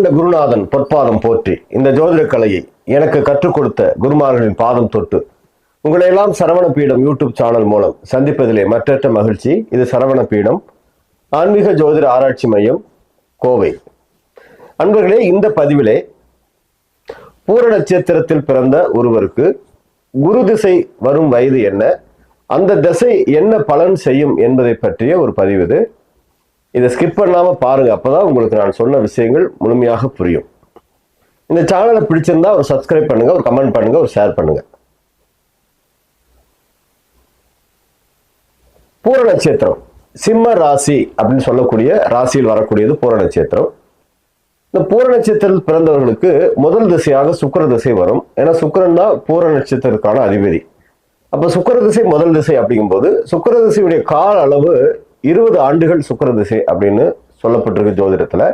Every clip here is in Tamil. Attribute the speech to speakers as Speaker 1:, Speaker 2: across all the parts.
Speaker 1: வணக்கம் குருநாதன் பொற்பாதம் போற்றி இந்த ஜோதிட கலையை எனக்கு கற்றுக் கொடுத்த குருமார்களின் பாதம் தொட்டு உங்களையெல்லாம் சரவண பீடம் யூடியூப் சேனல் மூலம் சந்திப்பதிலே மற்றற்ற மகிழ்ச்சி. இது சரவண பீடம். ஆன்மீக ஜோதிட ஆராய்ச்சி மையம் கோவை. அன்பர்களே இந்த பதிவிலே பூர நட்சத்திரத்தில் பிறந்த ஒருவருக்கு குரு திசை வரும் வயது என்ன? அந்த திசை என்ன பலன் செய்யும் என்பதை பற்றிய ஒரு பதிவு இது. இதை ஸ்கிப் பண்ணாம பாருங்க. அப்பதான் உங்களுக்கு நான் சொன்ன விஷயங்கள் முழுமையாக புரியும். இந்த சேனலை பிடிச்சிருந்தா ஒரு சப்ஸ்கிரைப் பண்ணுங்கள் ஒரு கமெண்ட் பண்ணுங்கள் ஒரு ஷேர் பண்ணுங்கள் பூர நட்சத்திரம். சிம்ம ராசி அப்படின்னு சொல்லக்கூடிய ராசியில் வரக்கூடியது பூர நட்சத்திரம். இந்த பூர நட்சத்திரத்தில் பிறந்தவர்களுக்கு முதல் திசையாக சுக்கர திசை வரும். ஏன்னா சுக்கரன் தான் பூர நட்சத்திரத்துக்கான அதிபதி. அப்போ சுக்கர திசை முதல் திசை அப்படிங்கும்போது சுக்கர திசையுடைய கால அளவு இருபது ஆண்டுகள் சுக்கிர திசை அப்படின்னு சொல்லப்பட்டிருக்கு ஜோதிடத்துல.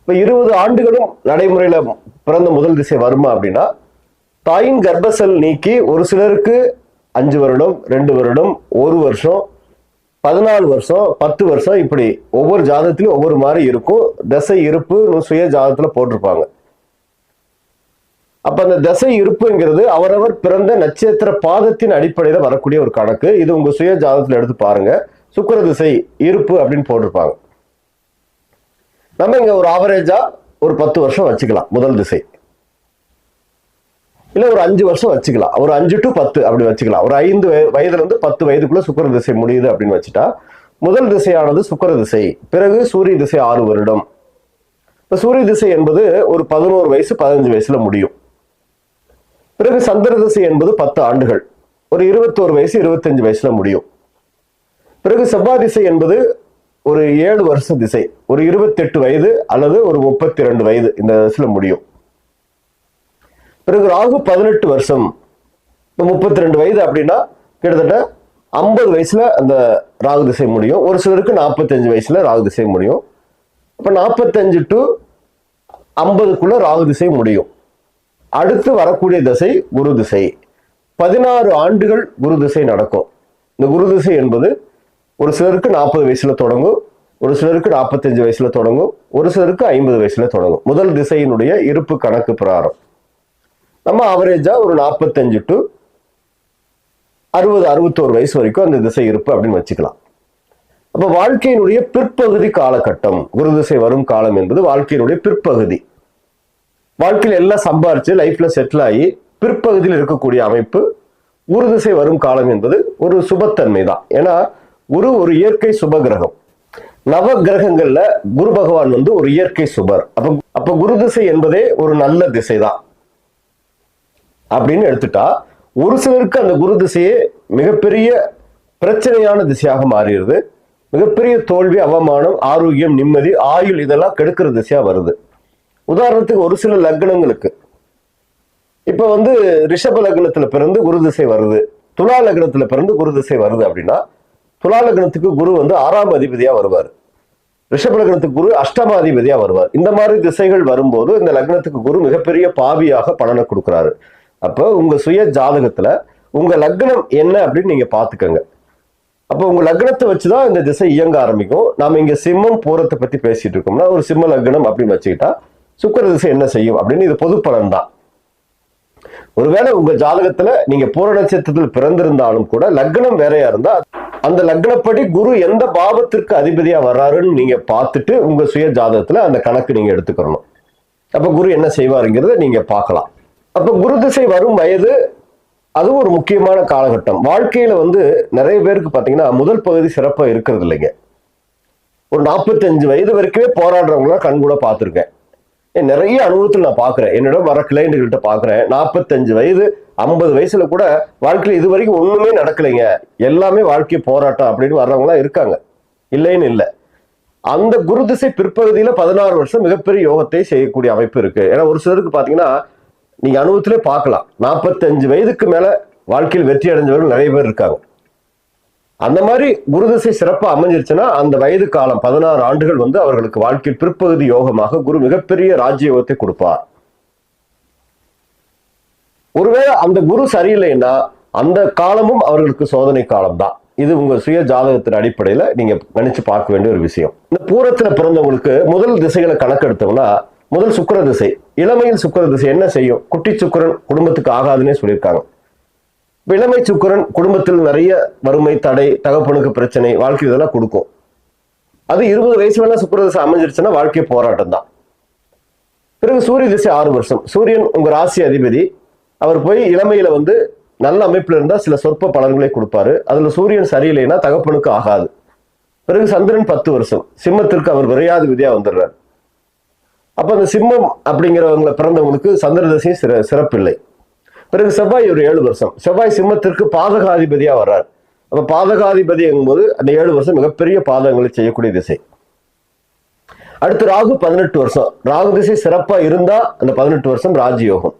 Speaker 1: இப்ப இருபது ஆண்டுகளும் நடைமுறையில பிறந்த முதல் திசை வருமா அப்படின்னா தாயின் கர்ப்பசல் நீக்கி ஒரு சிலருக்கு அஞ்சு வருடம் ரெண்டு வருடம் ஒரு வருஷம் பதினாலு வருஷம் பத்து வருஷம் இப்படி ஒவ்வொரு ஜாதகத்திலும் ஒவ்வொரு மாதிரி இருக்கும். தசை இருப்பு சுய ஜாதகத்துல போட்டிருப்பாங்க. அப்ப அந்த தசை இருப்புங்கிறது அவரவர் பிறந்த நட்சத்திர பாதத்தின் அடிப்படையில வரக்கூடிய ஒரு கணக்கு. இது உங்க சுய ஜாதகத்துல எடுத்து பாருங்க. சுக்கர திசை இருப்பு அப்படின்னு போட்டிருப்பாங்க. நம்ம இங்க ஒரு ஆவரேஜா ஒரு பத்து வருஷம் வச்சுக்கலாம் முதல் திசை. இல்ல ஒரு அஞ்சு வருஷம் வச்சுக்கலாம். ஒரு அஞ்சு டு பத்து அப்படி வச்சுக்கலாம். ஒரு ஐந்து வய- வயதுல இருந்து பத்து வயதுக்குள்ள சுக்கர திசை முடியுது அப்படின்னு வச்சுட்டா முதல் திசையானது சுக்கிர திசை பிறகு சூரிய திசை ஆறு வருடம். இப்ப சூரிய திசை என்பது ஒரு பதினோரு வயசு பதினஞ்சு வயசுல முடியும். பிறகு சந்திர திசை என்பது பத்து ஆண்டுகள். ஒரு இருபத்தோரு வயசு இருபத்தஞ்சு வயசுல முடியும். பிறகு செவ்வாய் திசை என்பது ஒரு ஏழு வருஷ திசை ஒரு இருபத்தெட்டு வயது அல்லது ஒரு முப்பத்தி ரெண்டு வயது. இந்த வயசுல முடியும். பிறகு ராகு பதினெட்டு வருஷம். முப்பத்தி ரெண்டு வயது அப்படின்னா கிட்டத்தட்ட ஐம்பது வயசுல அந்த ராகு திசை முடியும். ஒரு சிலருக்கு நாற்பத்தஞ்சு வயசுல ராகு திசை முடியும். இப்போ நாற்பத்தஞ்சு டு ஐம்பதுக்குள்ள ராகு திசை முடியும். அடுத்து வரக்கூடிய திசை குரு திசை. பதினாறு ஆண்டுகள் குரு திசை நடக்கும். இந்த குரு திசை என்பது ஒரு சிலருக்கு நாற்பது வயசுல தொடங்கும் ஒரு சிலருக்கு நாற்பத்தஞ்சு வயசுல தொடங்கும் ஒரு சிலருக்கு ஐம்பது வயசுல தொடங்கும். முதல் திசையினுடைய இருப்பு கணக்கு பிரகாரம். நம்ம ஆவரேஜா ஒரு நாற்பத்தஞ்சு டு அறுபது அறுபத்தோரு வயசு வரைக்கும் அந்த திசை இருப்பு அப்படின்னு வச்சுக்கலாம். அப்ப வாழ்க்கையினுடைய பிற்பகுதி காலகட்டம் குரு திசை வரும் காலம் என்பது வாழ்க்கையினுடைய பிற்பகுதி. வாழ்க்கையில் எல்லாம் சம்பாரிச்சு லைஃப்ல செட்டில் ஆகி பிற்பகுதியில் இருக்கக்கூடிய அமைப்பு குரு திசை வரும் காலம் என்பது ஒரு சுபத்தன்மை தான் ஏன்னா குரு ஒரு இயற்கை சுப கிரகம் நவ கிரகங்கள்ல குரு பகவான் வந்து ஒரு இயற்கை சுபர். அப்ப அப்ப குரு திசை என்பதே ஒரு நல்ல திசை தான் அப்படின்னு எடுத்துட்டா ஒரு சிலருக்கு அந்த குரு திசையே மிகப்பெரிய பிரச்சனையான திசையாக மாறிடுது. மிகப்பெரிய தோல்வி அவமானம் ஆரோக்கியம் நிம்மதி ஆயுள் இதெல்லாம் கெடுக்கிற திசையா வருது. உதாரணத்துக்கு ஒரு சில லக்னங்களுக்கு. இப்ப வந்து ரிஷப லக்னத்துல பிறந்து குரு திசை வருது. துலா லக்னத்துல பிறந்து குரு திசை வருது அப்படின்னா துலாலக்னத்துக்கு குரு வந்து ஆறாம் அதிபதியா வருவார். ரிஷப லக்னத்துக்கு குரு அஷ்டமாதிபதியா வருவார். இந்த மாதிரி திசைகள் வரும்போது இந்த லக்னத்துக்கு குரு மிகப்பெரிய பாவியாக பலனை கொடுக்குறாரு. அப்போ உங்க சுய ஜாதகத்துல உங்க லக்னம் என்ன அப்படின்னு நீங்க பாத்துக்கங்க அப்போ உங்க லக்னத்தை வச்சுதான் இந்த திசை இயங்க ஆரம்பிக்கும். நாம இங்க சிம்மம் பூரத்தை பத்தி பேசிட்டு இருக்கோம்னா ஒரு சிம்ம லக்னம் அப்படின்னு வச்சுக்கிட்டா சுக்கிர திசை என்ன செய்யும் அப்படின்னு இது பொது பலன் தான் ஒருவேளை உங்க ஜாதகத்துல நீங்க பூர நட்சத்திரத்தில் பிறந்திருந்தாலும் கூட லக்னம் வேறையா இருந்தா அந்த லக்னப்படி குரு எந்த பாவத்திற்கு அதிபதியா வர்றாருன்னு நீங்க பார்த்துட்டு உங்க சுய ஜாதகத்துல அந்த கணக்கு நீங்க எடுத்துக்கணும். அப்ப குரு என்ன செய்வாருங்கிறத நீங்க பார்க்கலாம். அப்ப குரு திசை வரும் வயது அதுவும் ஒரு முக்கியமான காலகட்டம். வாழ்க்கையில வந்து நிறைய பேருக்கு பாத்தீங்கன்னா முதல் பகுதி சிறப்பா இருக்கிறது இல்லைங்க. ஒரு நாற்பத்தஞ்சு வயது வரைக்குமே போராடுறவங்களாம் கண் கூட பார்த்துருக்கேன். நிறைய அனுபவத்தில் நான் பார்க்குறேன். என்னிடம் வர கிளைண்ட்டுகள்கிட்ட பார்க்குறேன். நாற்பத்தஞ்சு வயது ஐம்பது வயசுல கூட வாழ்க்கையில் இது வரைக்கும் ஒண்ணுமே நடக்கலைங்க. எல்லாமே வாழ்க்கை போராட்டம் அப்படின்னு வர்றவங்களாம் இருக்காங்க. இல்லைன்னு இல்லை. அந்த குரு திசை பிற்பகுதியில பதினாறு வருஷம் மிகப்பெரிய யோகத்தை செய்யக்கூடிய அமைப்பு இருக்கு. ஏன்னா ஒரு சிலருக்கு பாத்தீங்கன்னா நீங்க அனுபவத்திலே பார்க்கலாம். நாற்பத்தஞ்சு வயதுக்கு மேல வாழ்க்கையில் வெற்றி அடைஞ்சவர்கள் நிறைய பேர் இருக்காங்க. அந்த மாதிரி குரு திசை சிறப்பா அமைஞ்சிருச்சுன்னா அந்த வயது காலம் பதினாறு ஆண்டுகள் வந்து அவர்களுக்கு வாழ்க்கையில் பிற்பகுதி யோகமாக குரு மிகப்பெரிய ராஜ்யோகத்தை கொடுப்பார். ஒருவேளை அந்த குரு சரியில்லைன்னா அந்த காலமும் அவர்களுக்கு சோதனை காலம் தான் இது உங்க சுய ஜாதகத்தின் அடிப்படையில நீங்க நினைச்சு பார்க்க வேண்டிய ஒரு விஷயம். இந்த பூரத்துல பிறந்தவங்களுக்கு முதல் திசைகளை கணக்கெடுத்தோம்னா முதல் சுக்கிர திசை இளமையில் சுக்கிர திசை என்ன செய்யும்? குட்டி சுக்கிரன் குடும்பத்துக்கு ஆகாதுன்னே சொல்லியிருக்காங்க. இளமை சுக்கிரன் குடும்பத்தில் நிறைய வறுமை தடை தகப்பனுக்கு பிரச்சனை வாழ்க்கை இதெல்லாம் கொடுக்கும். அது இருபது வயசு வேணா சுக்கர திசை அமைஞ்சிருச்சுன்னா வாழ்க்கை போராட்டம் தான் பிறகு சூரிய திசை ஆறு வருஷம். சூரியன் உங்க ராசி அதிபதி அவர் போய் இளமையில வந்து நல்ல அமைப்புல இருந்தால் சில சொற்ப பலன்களை கொடுப்பாரு. அதுல சூரியன் சரியில்லைன்னா தகப்பனுக்கு ஆகாது. பிறகு சந்திரன் பத்து வருஷம். சிம்மத்திற்கு அவர் விரையாதிபதியா வந்துடுறார். அப்ப அந்த சிம்மம் அப்படிங்கிறவங்களை பிறந்தவங்களுக்கு சந்திர திசையும் சிற சிறப்பில்லை. பிறகு செவ்வாய் ஒரு ஏழு வருஷம். செவ்வாய் சிம்மத்திற்கு பாதகாதிபதியா வர்றார். அப்ப பாதகாதிபதி எங்கும்போது அந்த ஏழு வருஷம் மிகப்பெரிய பாதகங்களை செய்யக்கூடிய திசை. அடுத்து ராகு பதினெட்டு வருஷம். ராகு திசை சிறப்பா இருந்தா அந்த பதினெட்டு வருஷம் ராஜயோகம்.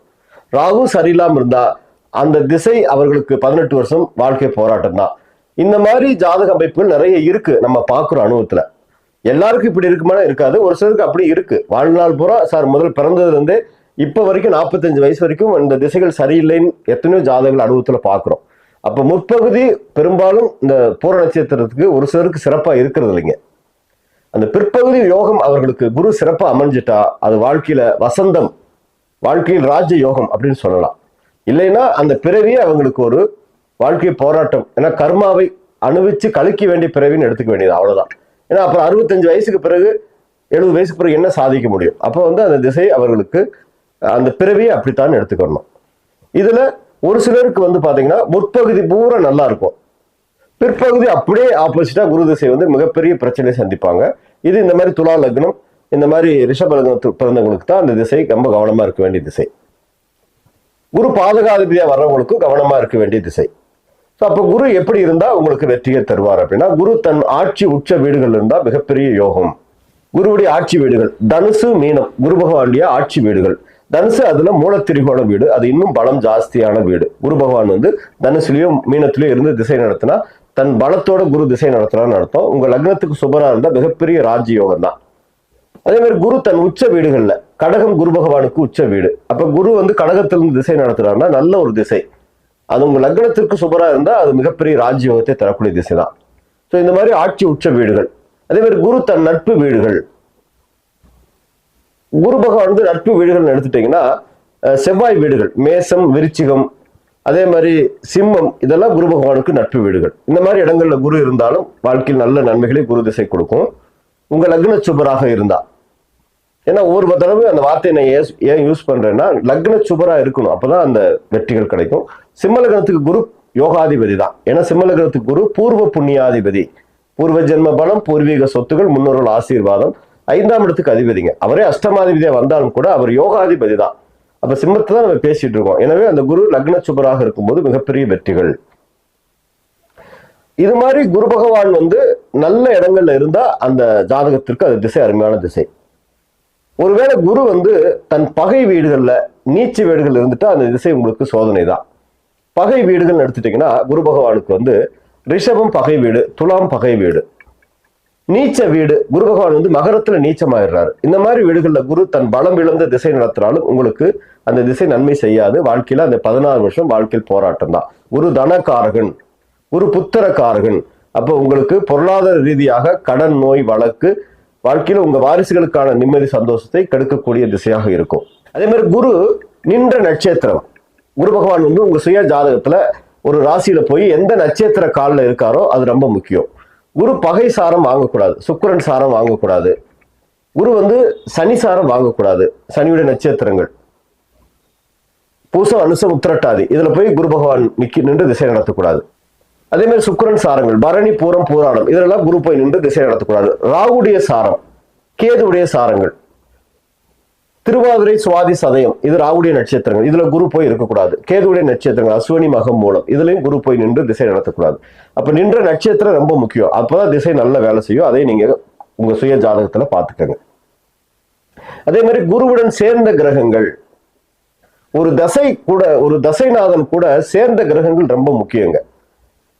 Speaker 1: ராகு சரியில்லாமல் இருந்தா அந்த திசை அவர்களுக்கு பதினெட்டு வருஷம் வாழ்க்கை போராட்டம் தான். இந்த மாதிரி ஜாதக அமைப்புகள் நிறைய இருக்கு நம்ம பார்க்குறோம் அனுபவத்தில். எல்லாருக்கும் இப்படி இருக்குமானா இருக்காது. ஒரு சிலருக்கு அப்படி இருக்கு. வாழ்நாள் பூரா சார் முதல் பிறந்ததுலேருந்து இப்போ வரைக்கும் நாற்பத்தஞ்சு வயசு வரைக்கும் இந்த திசைகள் சரியில்லைன்னு எத்தனையோ ஜாதகங்கள் அனுபவத்தில் பார்க்குறோம். அப்போ முற்பகுதி பெரும்பாலும் இந்த பூர நட்சத்திரத்துக்கு ஒரு சிலருக்கு சிறப்பாக இருக்கிறது இல்லைங்க. அந்த பிற்பகுதி யோகம் அவர்களுக்கு குரு சிறப்பாக அமைஞ்சிட்டா அது வாழ்க்கையில் வசந்தம் வாழ்க்கையில் ராஜ யோகம் அப்படின்னு சொல்லலாம். இல்லைன்னா அந்த பிறவியே அவங்களுக்கு ஒரு வாழ்க்கை போராட்டம். ஏன்னா கர்மாவை அணுவிச்சு கழிக்க வேண்டிய பிறவின்னு எடுத்துக்க வேண்டியது அவ்வளவுதான். ஏன்னா அப்புறம் அறுபத்தஞ்சு வயசுக்கு பிறகு எழுபது வயசுக்கு பிறகு என்ன சாதிக்க முடியும்? அப்போ வந்து அந்த திசை அவர்களுக்கு அந்த பிறவியை அப்படித்தான் எடுத்துக்கணும். இதுல ஒரு சிலருக்கு வந்து பாத்தீங்கன்னா முற்பகுதி பூரா நல்லா இருக்கும். பிற்பகுதி அப்படியே ஆப்போசிட்டா குரு திசை வந்து மிகப்பெரிய பிரச்சனையை சந்திப்பாங்க. இது இந்த மாதிரி துலா லக்னம் இந்த மாதிரி ரிஷபலகம் பிறந்தவங்களுக்கு தான் அந்த திசை ரொம்ப கவனமா இருக்க வேண்டிய திசை. குரு பாதகாதிபதியா வர்றவங்களுக்கும் கவனமா இருக்க வேண்டிய திசை. ஸோ அப்போ குரு எப்படி இருந்தா உங்களுக்கு வெற்றியை தருவார் அப்படின்னா குரு தன் ஆட்சி உச்ச வீடுகள் இருந்தா மிகப்பெரிய யோகம். குருவுடைய ஆட்சி வீடுகள் தனுசு மீனம் குரு பகவானுடைய ஆட்சி வீடுகள். தனுசு அதுல மூலத்திரிகோண வீடு அது இன்னும் பலம் ஜாஸ்தியான வீடு. குரு பகவான் வந்து தனுசுலயும் மீனத்திலயும் இருந்து திசை நடத்தினா தன் பலத்தோட குரு திசை நடத்துறான்னு அர்த்தம். உங்க லக்னத்துக்கு சுபரா இருந்தா மிகப்பெரிய ராஜ்யோகம் தான் அதே மாதிரி குரு தன் உச்ச வீடுகள்ல கடகம் குரு பகவானுக்கு உச்ச வீடு. அப்ப குரு வந்து கடகத்திலிருந்து திசை நடத்துறாருன்னா நல்ல ஒரு திசை. அது உங்க லக்னத்திற்கு சுபராக இருந்தால் அது மிகப்பெரிய ராஜ்யோகத்தை தரக்கூடிய திசை தான் ஸோ இந்த மாதிரி ஆட்சி உச்ச வீடுகள். அதே மாதிரி குரு தன் நட்பு வீடுகள். குரு பகவான் வந்து நட்பு வீடுகள்னு எடுத்துட்டீங்கன்னா செவ்வாய் வீடுகள். மேசம் விருச்சிகம் அதே மாதிரி சிம்மம் இதெல்லாம் குரு பகவானுக்கு நட்பு வீடுகள். இந்த மாதிரி இடங்கள்ல குரு இருந்தாலும் வாழ்க்கையில் நல்ல நன்மைகளை குரு திசை கொடுக்கும். உங்க லக்ன சுபராக இருந்தால் ஏன்னா ஒவ்வொரு தடவை அந்த வார்த்தையை நான் ஏஸ்- ஏன் யூஸ் பண்றேன்னா லக்ன சுபரா இருக்கணும். அப்பதான் அந்த வெற்றிகள் கிடைக்கும். சிம்மலகனத்துக்கு குரு யோகாதிபதி தான். ஏன்னா சிம்மலக்னத்துக்கு குரு பூர்வ புண்ணியாதிபதி. பூர்வ ஜென்ம பலம் பூர்வீக சொத்துகள் முன்னோர்கள் ஆசீர்வாதம். ஐந்தாம் இடத்துக்கு அதிபதிங்க. அவரே அஷ்டமாதிபதியா வந்தாலும் கூட அவர் யோகாதிபதி தான். அப்ப சிம்மத்தை தான் நம்ம பேசிட்டு இருக்கோம். எனவே அந்த குரு லக்ன சுபராக இருக்கும்போது மிகப்பெரிய வெற்றிகள். இது மாதிரி குரு பகவான் வந்து நல்ல இடங்கள்ல இருந்தா அந்த ஜாதகத்திற்கு அது திசை அருமையான திசை. ஒருவேளை குரு வந்து தன் பகை வீடுகள்ல நீச்ச வீடுகள் இருந்துட்டா அந்த திசை உங்களுக்கு சோதனை தான் பகை வீடுகள்னு எடுத்துட்டீங்கன்னா குரு பகவானுக்கு வந்து ரிஷபம் பகை வீடு துலாம் பகை வீடு. நீச்ச வீடு குரு பகவான் வந்து மகரத்துல நீச்சமாயிடுறாரு. இந்த மாதிரி வீடுகள்ல குரு தன் பலம் இழந்த திசை நடத்தினாலும் உங்களுக்கு அந்த திசை நன்மை செய்யாது. வாழ்க்கையில அந்த பதினாறு வருஷம் வாழ்க்கையில் போராட்டம் தான். குரு தனக்காரகன் குரு புத்திரக்காரகன் அப்போ உங்களுக்கு பொருளாதார ரீதியாக கடன் நோய் வழக்கு வாழ்க்கையில உங்க வாரிசுகளுக்கான நிம்மதி சந்தோஷத்தை கெடுக்கக்கூடிய திசையாக இருக்கும். அதே மாதிரி குரு நின்ற நட்சத்திரம். குரு பகவான் வந்து உங்க சுய ஜாதகத்துல ஒரு ராசியில போய் எந்த நட்சத்திர காலில் இருக்காரோ அது ரொம்ப முக்கியம். குரு பகை சாரம் வாங்கக்கூடாது சுக்கரன் சாரம் வாங்கக்கூடாது. குரு வந்து சனி சாரம் வாங்கக்கூடாது சனியுடைய நட்சத்திரங்கள். பூசம் அனுசம் உத்திரட்டாதி. இதுல போய் குரு பகவான் நிக்கி நின்று திசை நடத்தக்கூடாது. அதே மாதிரி சுக்கரன் சாரங்கள் பரணி பூரம் பூராடம் இதெல்லாம் குரு போய் நின்று திசை நடத்தக்கூடாது. ராகுடைய சாரம் கேதுவுடைய சாரங்கள் திருவாதிரை சுவாதி சதயம் இது ராகுடைய நட்சத்திரங்கள் இதுல குரு போய் இருக்கக்கூடாது. கேதுடைய நட்சத்திரங்கள் அஸ்வினி மகம் மூலம் இதுலயும் குரு போய் நின்று திசை நடத்தக்கூடாது. அப்ப நின்ற நட்சத்திரம் ரொம்ப முக்கியம். அப்பதான் திசை நல்ல வேலை செய்யும். அதை நீங்க உங்க சுய ஜாதகத்துல பாத்துக்கங்க அதே மாதிரி குருவுடன் சேர்ந்த கிரகங்கள் ஒரு தசை கூட ஒரு தசைநாதன் கூட சேர்ந்த கிரகங்கள் ரொம்ப முக்கியங்க.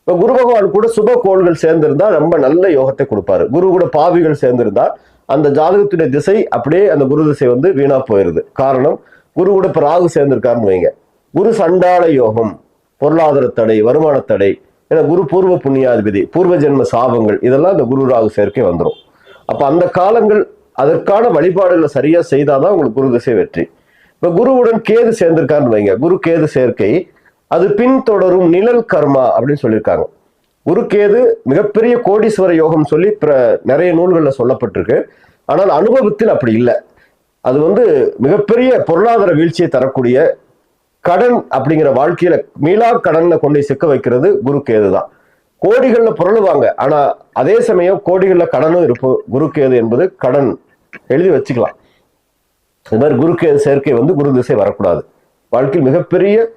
Speaker 1: இப்ப குரு பகவான் கூட சுப கோள்கள் சேர்ந்திருந்தா ரொம்ப நல்ல யோகத்தை கொடுப்பாரு. குரு கூட பாவிகள் சேர்ந்திருந்தா அந்த ஜாதகத்துடைய திசை அப்படியே அந்த குரு திசை வந்து வீணா போயிருது. காரணம் குரு கூட இப்ப ராகு சேர்ந்திருக்காருன்னு வைங்க. குரு சண்டாள யோகம் பொருளாதார தடை வருமான தடை ஏன்னா குரு பூர்வ புண்ணியாதிபதி பூர்வ ஜென்ம சாபங்கள் இதெல்லாம் இந்த குரு ராகு சேர்க்கை வந்துடும் அப்ப அந்த காலங்கள் அதற்கான வழிபாடுகளை சரியா செய்தாதான் உங்களுக்கு குரு திசை வெற்றி. இப்ப குருவுடன் கேது சேர்ந்திருக்காருன்னு வைங்க. குரு கேது சேர்க்கை அது பின்தொடரும் நிழல் கர்மா அப்படின்னு சொல்லியிருக்காங்க. குரு மிகப்பெரிய கோடீஸ்வர யோகம் சொல்லி பிற- நிறைய நூல்களில் சொல்லப்பட்டிருக்கு. ஆனால் அனுபவத்தில் அப்படி இல்லை. அது வந்து மிகப்பெரிய பொருளாதார வீழ்ச்சியை தரக்கூடிய கடன் அப்படிங்கிற வாழ்க்கையில மீளா கடன்ல கொண்டு சிக்க வைக்கிறது குரு கேது தான். கோடிகளில் புரளுவாங்க. ஆனா அதே சமயம் கோடிகளில் கடனும் இருப்போம் குரு கேது என்பது கடன். எழுதி வச்சுக்கலாம். இது மாதிரி குரு கேது சேர்க்கை வந்து குரு திசை வரக்கூடாது. வாழ்க்கையில் மிகப்பெரிய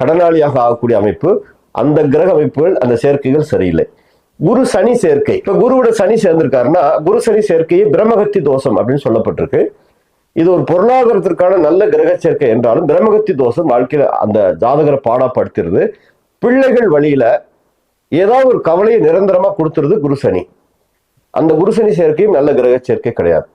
Speaker 1: கடனாளியாக ஆகக்கூடிய அமைப்பு அந்த கிரக அமைப்புகள் அந்த சேர்க்கைகள் சரியில்லை. குரு சனி சேர்க்கை. இப்ப குருவோட சனி சேர்ந்திருக்காருன்னா குரு சனி சேர்க்கையை பிரம்மகத்தி தோஷம் அப்படின்னு சொல்லப்பட்டிருக்கு. இது ஒரு பொருளாதாரத்திற்கான நல்ல கிரக சேர்க்கை என்றாலும் பிரம்மகத்தி தோஷம் வாழ்க்கையில அந்த ஜாதகரை பாடாப்படுத்துறது பிள்ளைகள் வழியில ஏதாவது ஒரு கவலையை நிரந்தரமா கொடுத்துருது குரு சனி. அந்த குரு சனி சேர்க்கையும் நல்ல கிரக சேர்க்கை கிடையாது.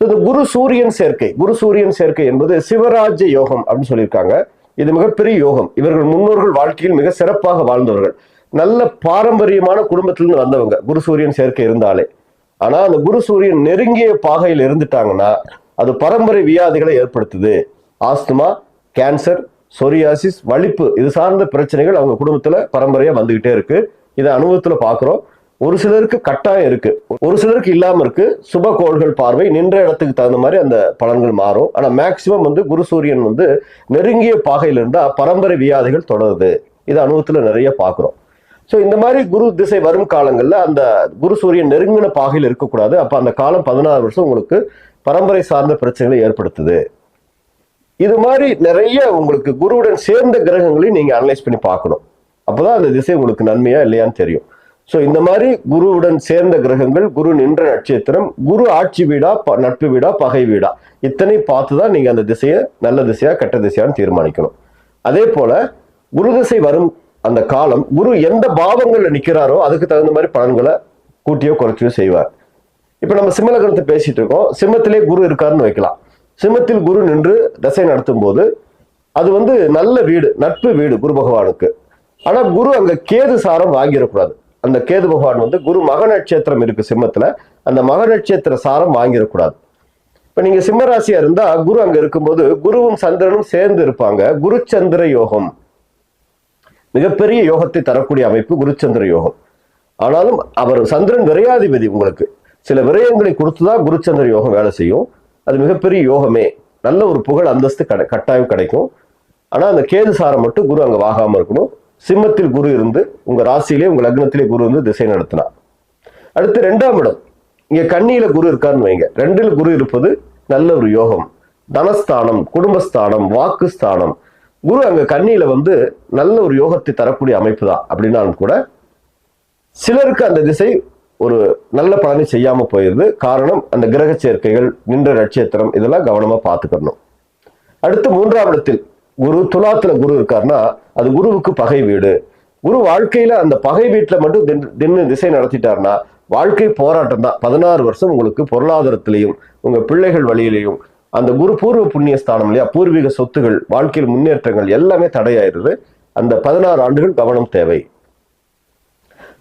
Speaker 1: இந்த குரு சூரியன் சேர்க்கை. குரு சூரியன் சேர்க்கை என்பது சிவராஜ்ய யோகம் அப்படின்னு சொல்லியிருக்காங்க. இது மிகப்பெரிய யோகம். இவர்கள் முன்னோர்கள் வாழ்க்கையில் மிக சிறப்பாக வாழ்ந்தவர்கள். நல்ல பாரம்பரியமான குடும்பத்திலிருந்து வந்தவங்க. குரு சூரியன் சேர்க்கை இருந்தாலே. ஆனா அந்த குரு சூரியன் நெருங்கிய பாகையில் இருந்துட்டாங்கன்னா அது பரம்பரை வியாதிகளை ஏற்படுத்துது. ஆஸ்துமா கேன்சர் சொரியாசிஸ் வலிப்பு இது சார்ந்த பிரச்சனைகள் அவங்க குடும்பத்துல பரம்பரையா வந்துகிட்டே இருக்கு. இதை அனுபவத்துல பாக்குறோம். ஒரு சிலருக்கு கட்டாயம் இருக்கு. ஒரு சிலருக்கு இல்லாம இருக்கு. சுப கோள்கள் பார்வை நின்ற இடத்துக்கு தகுந்த மாதிரி அந்த பலன்கள் மாறும். ஆனா மேக்சிமம் வந்து குரு சூரியன் வந்து நெருங்கிய பாகையில் இருந்தா பரம்பரை வியாதிகள் தொடருது. இது அனுபவத்துல நிறைய பாக்குறோம். ஸோ இந்த மாதிரி குரு திசை வரும் காலங்களில் அந்த குரு சூரியன் நெருங்கின பாகையில் இருக்கக்கூடாது. அப்போ அந்த காலம் பதினாறு வருஷம் உங்களுக்கு பரம்பரை சார்ந்த பிரச்சனைகளை ஏற்படுத்துது. இது மாதிரி நிறைய உங்களுக்கு குருவுடன் சேர்ந்த கிரகங்களையும் நீங்கள் அனலைஸ் பண்ணி பார்க்கணும். அப்பதான் அந்த திசை உங்களுக்கு நன்மையா இல்லையான்னு தெரியும். ஸோ இந்த மாதிரி குருவுடன் சேர்ந்த கிரகங்கள் குரு நின்ற நட்சத்திரம் குரு ஆட்சி வீடா ப- நட்பு வீடா பகை வீடா இத்தனை பார்த்து தான் நீங்கள் அந்த திசையை நல்ல திசையா கெட்ட திசையான்னு தீர்மானிக்கணும். அதே போல குரு திசை வரும் அந்த காலம் குரு எந்த பாவங்களில் நிற்கிறாரோ அதுக்கு தகுந்த மாதிரி பலன்களை கூட்டியோ குறைச்சியோ செய்வார். இப்போ நம்ம சிம்மலகணத்தை பேசிட்டு இருக்கோம். சிம்மத்திலே குரு இருக்காருன்னு வைக்கலாம். சிம்மத்தில் குரு நின்று தசை நடத்தும் போது அது வந்து நல்ல வீடு நட்பு வீடு குரு பகவானுக்கு. ஆனால் குரு அங்கே கேது சாரம் வாங்கிடக்கூடாது. அந்த கேது பகவான் வந்து குரு மக நட்சத்திரம் இருக்கு சிம்மத்துல அந்த மக நட்சத்திர சாரம் வாங்கிடக்கூடாது. இப்ப நீங்க சிம்மராசியா இருந்தா குரு அங்க இருக்கும்போது குருவும் சந்திரனும் சேர்ந்து இருப்பாங்க. குரு சந்திர யோகம். மிகப்பெரிய யோகத்தை தரக்கூடிய அமைப்பு குருச்சந்திர யோகம். ஆனாலும் அவர் சந்திரன் விரையாதிபதி உங்களுக்கு. சில விரயங்களை கொடுத்துதான் குருச்சந்திர யோகம் வேலை செய்யும். அது மிகப்பெரிய யோகமே. நல்ல ஒரு புகழ் அந்தஸ்து கடை கட்டாயம் கிடைக்கும். ஆனா அந்த கேது சாரம் மட்டும் குரு அங்க வாகாம இருக்கணும். சிம்மத்தில் குரு இருந்து உங்கள் ராசியிலே உங்கள் லக்னத்திலே குரு இருந்து திசை நடத்தினா அடுத்து ரெண்டாம் இடம். இங்கே கண்ணியில் குரு இருக்காருன்னு வைங்க. ரெண்டில் குரு இருப்பது நல்ல ஒரு யோகம். தனஸ்தானம் குடும்பஸ்தானம் வாக்குஸ்தானம். குரு அங்கே கண்ணியில் வந்து நல்ல ஒரு யோகத்தை தரக்கூடிய அமைப்பு தான். அப்படின்னாலும் கூட சிலருக்கு அந்த திசை ஒரு நல்ல பலனை செய்யாமல் போயிருது. காரணம் அந்த கிரக சேர்க்கைகள் நின்ற நட்சத்திரம் இதெல்லாம் கவனமாக பார்த்துக்கணும். அடுத்து மூன்றாம் இடத்தில் குரு துலாத்துல குரு இருக்காருன்னா அது குருவுக்கு பகை வீடு. குரு வாழ்க்கையில அந்த பகை வீட்டுல மட்டும் தின்னு திசை நடத்திட்டாருன்னா வாழ்க்கை போராட்டம் தான். பதினாறு வருஷம் உங்களுக்கு பொருளாதாரத்திலையும் உங்க பிள்ளைகள் வழியிலையும் அந்த குரு பூர்வ புண்ணிய ஸ்தானம் இல்லையா பூர்வீக சொத்துகள் வாழ்க்கையில் முன்னேற்றங்கள் எல்லாமே தடையாயிருது அந்த பதினாறு ஆண்டுகள் கவனம் தேவை.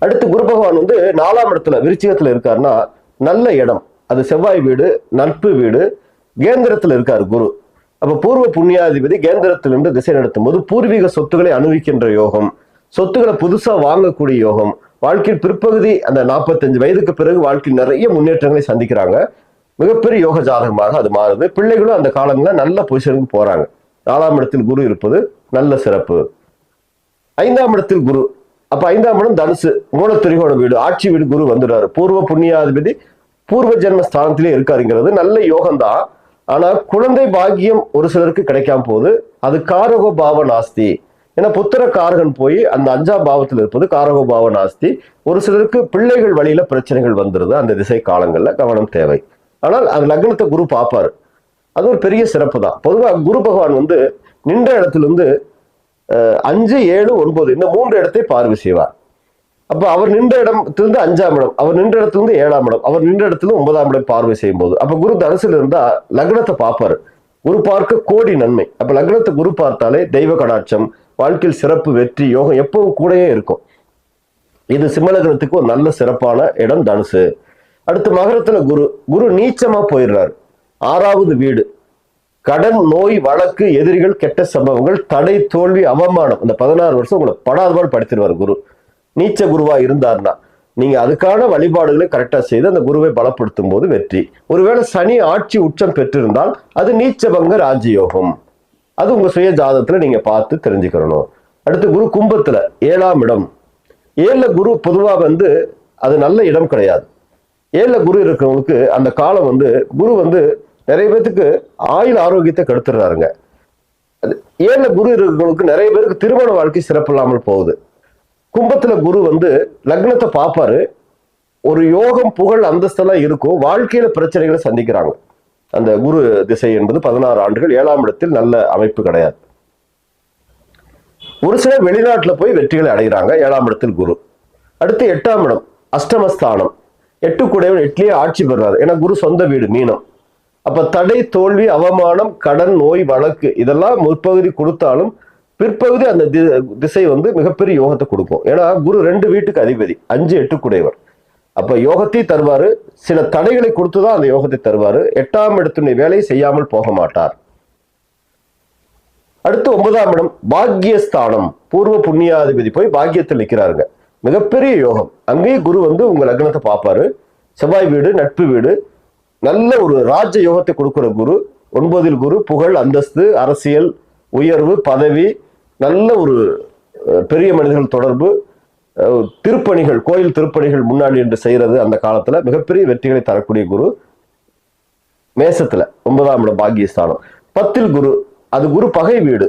Speaker 1: அடுத்து குரு பகவான் வந்து நாலாம் இடத்துல விருச்சிகத்துல இருக்காருன்னா நல்ல இடம். அது செவ்வாய் வீடு நட்பு வீடு. கேந்திரத்துல இருக்காரு குரு. அப்ப பூர்வ புண்ணியாதிபதி கேந்திரத்திலிருந்து திசை நடத்தும் போது பூர்வீக சொத்துக்களை அனுபவிக்கின்ற யோகம் சொத்துக்களை புதுசா வாங்கக்கூடிய யோகம் வாழ்க்கையில் பிற்பகுதி அந்த நாற்பத்தஞ்சு வயதுக்கு பிறகு வாழ்க்கையில் நிறைய முன்னேற்றங்களை சந்திக்கிறாங்க. மிகப்பெரிய யோக ஜாதகமாக அது மாறுது. பிள்ளைகளும் அந்த காலங்களில் நல்ல பொசிஷனுக்கு போறாங்க. நாலாம் இடத்தில் குரு இருப்பது நல்ல சிறப்பு. ஐந்தாம் இடத்தில் குரு. அப்ப ஐந்தாம் இடம் தனுசு. மூலத்திரிகோண வீடு ஆட்சி வீடு குரு வந்துடுறாரு. பூர்வ புண்ணியாதிபதி பூர்வ ஜென்ம ஸ்தானத்திலே இருக்காருங்கிறது நல்ல யோகம்தான். ஆனா குழந்தை பாக்கியம் ஒரு சிலருக்கு கிடைக்காம போகுது. அது காரகோ பாவ நாஸ்தி. ஏன்னா புத்திர காரகன் போய் அந்த அஞ்சாம் பாவத்தில் இருப்பது காரகோ பாவ நாஸ்தி. ஒரு சிலருக்கு பிள்ளைகள் வழியில பிரச்சனைகள் வந்துருது. அந்த திசை காலங்கள்ல கவனம் தேவை. ஆனால் அந்த லக்னத்தை குரு பார்ப்பாரு. அது ஒரு பெரிய சிறப்பு தான். பொதுவாக குரு பகவான் வந்து நின்ற இடத்துல இருந்து அஹ், அஞ்சு ஏழு ஒன்பது இந்த மூன்று இடத்தை பார்வை செய்வார். அப்ப அவர் நின்ற இடத்திலிருந்து அஞ்சாம் இடம் அவர் நின்ற இடத்துலேருந்து ஏழாம் இடம் அவர் நின்ற இடத்துல ஒன்பதாம் இடம் பார்வை செய்யும் போது அப்ப குரு தனுசுல இருந்தா லக்னத்தை பார்ப்பாரு. குரு பார்க்க கோடி நன்மை. அப்ப லக்னத்தை குரு பார்த்தாலே தெய்வ கடாட்சம் வாழ்க்கையில் சிறப்பு வெற்றி யோகம் எப்பவும் கூடயே இருக்கும். இது சிம்மலக்னத்துக்கு ஒரு நல்ல சிறப்பான இடம் தனுசு. அடுத்து மகரத்துல குரு குரு நீச்சமா போயிடுறாரு. ஆறாவது வீடு. கடன் நோய் வழக்கு எதிரிகள் கெட்ட சம்பவங்கள் தடை தோல்வி அவமானம். இந்த பதினாறு வருஷம் உங்களை படாதபாடு படுத்திடுவார் குரு. நீச்ச குருவா இருந்தார்னா நீங்க அதுக்கான வழிபாடுகளை கரெக்டா செய்து அந்த குருவை பலப்படுத்தும் போது வெற்றி. ஒருவேளை சனி ஆட்சி உச்சம் பெற்றிருந்தால் அது நீச்சபங்க ராஜயோகம். அது உங்க சுய ஜாதகத்துல நீங்க பார்த்து தெரிஞ்சுக்கிறணும் அடுத்து குரு கும்பத்துல ஏழாம் இடம். ஏழுல குரு பொதுவா வந்து அது நல்ல இடம் கிடையாது. ஏழுல குரு இருக்கிறவங்களுக்கு அந்த காலம் வந்து குரு வந்து நிறைய பேத்துக்கு ஆயுள் ஆரோக்கியத்தை கெடுத்துடுறாருங்க. அது ஏழுல குரு இருக்கிறவங்களுக்கு நிறைய பேருக்கு திருமண வாழ்க்கை சிறப்பு இல்லாமல் போகுது. கும்பத்துல குரு வந்து லக்னத்தை பார்ப்பாரு. ஒரு யோகம் புகழ் அந்தஸ்தெல்லாம் இருக்கும். வாழ்க்கையில பிரச்சனைகளை சந்திக்கிறாங்க. அந்த குரு திசை என்பது பதினாறு ஆண்டுகள். ஏழாம் இடத்தில் நல்ல அமைப்பு கிடையாது. ஒரு சிலர் வெளிநாட்டுல போய் வெற்றிகளை அடைகிறாங்க. ஏழாம் இடத்தில் குரு. அடுத்து எட்டாம் இடம் அஷ்டமஸ்தானம். எட்டு கூடையவன் எட்லியே ஆட்சி பெறுறாரு. ஏன்னா குரு சொந்த வீடு மீனம். அப்ப தடை தோல்வி அவமானம் கடன் நோய் வழக்கு இதெல்லாம் முற்பகுதி கொடுத்தாலும் பிற்பகுதி அந்த தி- திசை வந்து மிகப்பெரிய யோகத்தை கொடுக்கும். ஏன்னா குரு ரெண்டு வீட்டுக்கு அதிபதி அஞ்சு எட்டு குடையவர். அப்ப யோகத்தை தருவாரு சில தடைகளை கொடுத்துதான் அந்த யோகத்தை தருவாரு. எட்டாம் இடத்துடைய வேலையை செய்யாமல் போக மாட்டார். அடுத்து ஒன்பதாம் இடம் பாக்கியஸ்தானம் பூர்வ புண்ணியாதிபதி போய் பாக்கியத்தில் நிற்கிறாருங்க மிகப்பெரிய யோகம். அங்கேயும் குரு வந்து உங்க லக்னத்தை பார்ப்பாரு. செவ்வாய் வீடு நட்பு வீடு. நல்ல ஒரு ராஜ யோகத்தை கொடுக்குற குரு. ஒன்பதில் குரு புகழ் அந்தஸ்து அரசியல் உயர்வு பதவி நல்ல ஒரு பெரிய மனிதர்கள் தொடர்பு திருப்பணிகள் கோயில் திருப்பணிகள் முன்னாடி என்று செய்கிறது அந்த காலத்தில் மிகப்பெரிய வெற்றிகளை தரக்கூடிய குரு மேசத்தில் ஒன்பதாம் இடம் பாக்கியஸ்தானம். பத்தில் குரு அது குரு பகை வீடு.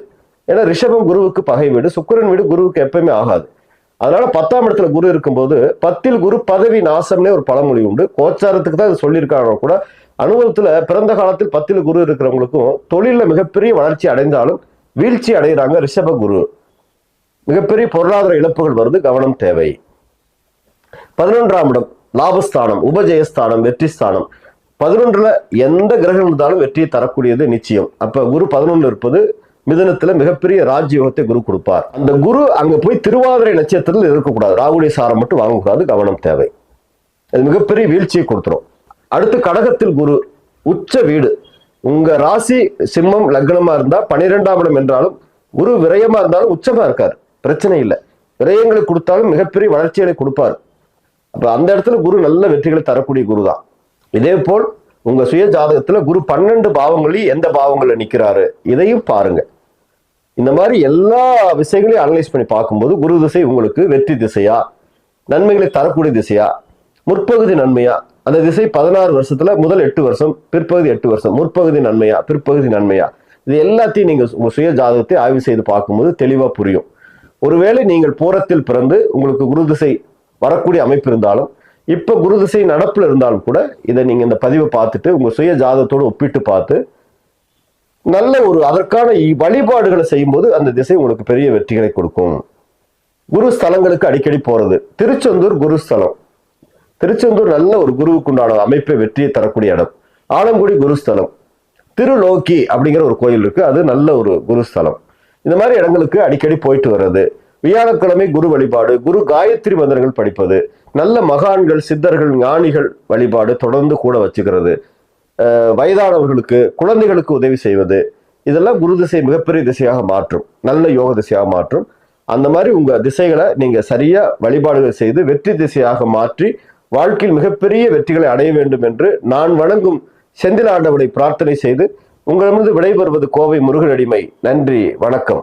Speaker 1: ஏன்னா ரிஷபம் குருவுக்கு பகை வீடு சுக்கிரன் வீடு குருவுக்கு எப்பயுமே ஆகாது. அதனால பத்தாம் இடத்துல குரு இருக்கும்போது பத்தில் குரு பதவி நாசம்னே ஒரு பழமொழி உண்டு. கோச்சாரத்துக்கு தான் இது சொல்லியிருக்காங்க கூட அனுபவத்தில் பிறந்த காலத்தில் பத்தில் குரு இருக்கிறவங்களுக்கும் தொழிலில் மிகப்பெரிய வளர்ச்சி அடைந்தாலும் வீழ்ச்சி அடைகிறாங்க ரிஷப குரு. மிகப்பெரிய பொருளாதார இழப்புகள் வருது கவனம் தேவை. பதினொன்றாம் இடம் லாபஸ்தானம் உபஜயஸ்தானம் வெற்றி ஸ்தானம் பதினொன்றுல எந்த கிரகம் இருந்தாலும் வெற்றியை தரக்கூடியது நிச்சயம். அப்ப குரு பதினொன்று இருப்பது மிதனத்துல மிகப்பெரிய ராஜ்யோகத்தை குரு கொடுப்பார். அந்த குரு அங்க போய் திருவாதிரை நட்சத்திரத்தில் இருக்கக்கூடாது. ராகுடைய சாரம் மட்டும் வாங்கக்கூடாது கவனம் தேவை. அது மிகப்பெரிய வீழ்ச்சியை கொடுத்துரும். அடுத்து கடகத்தில் குரு உச்ச வீடு. உங்க ராசி சிம்மம் லக்னமா இருந்தா பன்னிரெண்டாம் இடம் என்றாலும் குரு விரயமா இருந்தாலும் உச்சமா இருக்கார். பிரச்சனை இல்லை. விரயங்களை கொடுத்தாலும் மிகப்பெரிய வளர்ச்சிகளை கொடுப்பார். அப்ப அந்த இடத்துல குரு நல்ல வெற்றிகளை தரக்கூடிய குரு தான். இதே போல் உங்க சுய ஜாதகத்துல குரு பன்னெண்டு பாவங்களையும் எந்த பாவங்கள்ல நிக்கிறாரு? இதையும் பாருங்க. இந்த மாதிரி எல்லா விஷயங்களையும் அனலைஸ் பண்ணி பார்க்கும்போது குரு திசை உங்களுக்கு வெற்றி திசையா? நன்மைகளை தரக்கூடிய திசையா? முற்பகுதி நன்மையா? அந்த திசை பதினாறு வருஷத்துல முதல் எட்டு வருஷம் பிற்பகுதி எட்டு வருஷம் முற்பகுதி நன்மையா பிற்பகுதி நன்மையா? இது எல்லாத்தையும் நீங்க உங்க சுய ஜாதகத்தை ஆய்வு செய்து பார்க்கும்போது தெளிவா புரியும். ஒருவேளை நீங்கள் பூரத்தில் பிறந்து உங்களுக்கு குரு திசை வரக்கூடிய அமைப்பு இருந்தாலும் இப்ப குரு திசை நடப்புல இருந்தாலும் கூட இதை நீங்க இந்த பதிவை பார்த்துட்டு உங்க சுய ஜாதகத்தோடு ஒப்பிட்டு பார்த்து நல்ல ஒரு அதற்கான இ- வழிபாடுகளை செய்யும்போது அந்த திசை உங்களுக்கு பெரிய வெற்றிகளை கொடுக்கும். குரு ஸ்தலங்களுக்கு அடிக்கடி போறது. திருச்செந்தூர் குரு ஸ்தலம். திருச்செந்தூர் நல்ல ஒரு குருவுக்குண்டான அமைப்பை வெற்றியை தரக்கூடிய இடம். ஆலங்குடி குருஸ்தலம். திருலோக்கி அப்படிங்கிற ஒரு கோயில் இருக்கு. அது நல்ல ஒரு குருஸ்தலம். இந்த மாதிரி இடங்களுக்கு அடிக்கடி போயிட்டு வர்றது. வியாழக்கிழமை குரு வழிபாடு குரு காயத்ரி மந்திரங்கள் படிப்பது நல்ல மகான்கள் சித்தர்கள் ஞானிகள் வழிபாடு தொடர்ந்து கூட வச்சுக்கிறது. வயதானவர்களுக்கு குழந்தைகளுக்கு உதவி செய்வது. இதெல்லாம் குரு திசை மிகப்பெரிய திசையாக மாற்றும். நல்ல யோக திசையாக மாற்றும். அந்த மாதிரி உங்கள் திசைகளை நீங்கள் சரியாக வழிபாடுகள் செய்து வெற்றி திசையாக மாற்றி வாழ்க்கையில் மிகப்பெரிய வெற்றிகளை அடைய வேண்டும் என்று நான் வணங்கும் செந்தில் ஆண்டவனை பிரார்த்தனை செய்து உங்களிடமிருந்து விடைபெறுவது கோவை முருகனடிமை. நன்றி வணக்கம்.